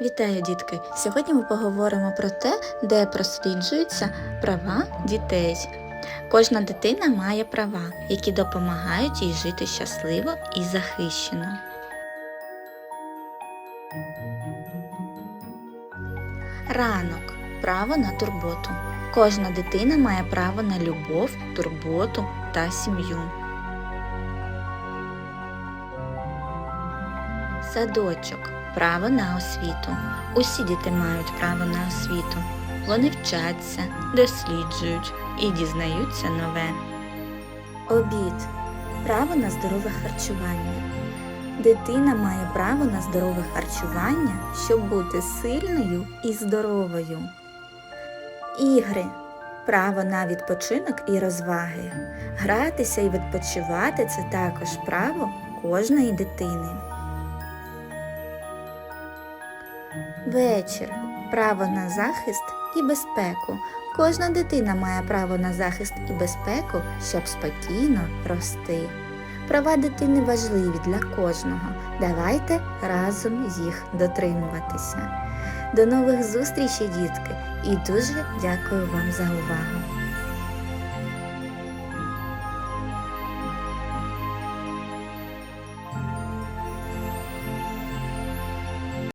Вітаю, дітки! Сьогодні ми поговоримо про те, де просліджуються права дітей. Кожна дитина має права, які допомагають їй жити щасливо і захищено. Ранок право на турботу. Кожна дитина має право на любов, турботу та сім'ю. Садочок право на освіту. Усі діти мають право на освіту. Вони вчаться, досліджують і дізнаються нове. Обід право на здорове харчування. Дитина має право на здорове харчування, щоб бути сильною і здоровою. Ігри право на відпочинок і розваги. Гратися і відпочивати це також право кожної дитини. Вечір. Право на захист і безпеку. Кожна дитина має право на захист і безпеку, щоб спокійно рости. Права дитини важливі для кожного. Давайте разом їх дотримуватися. До нових зустрічей, дітки, і дуже дякую вам за увагу.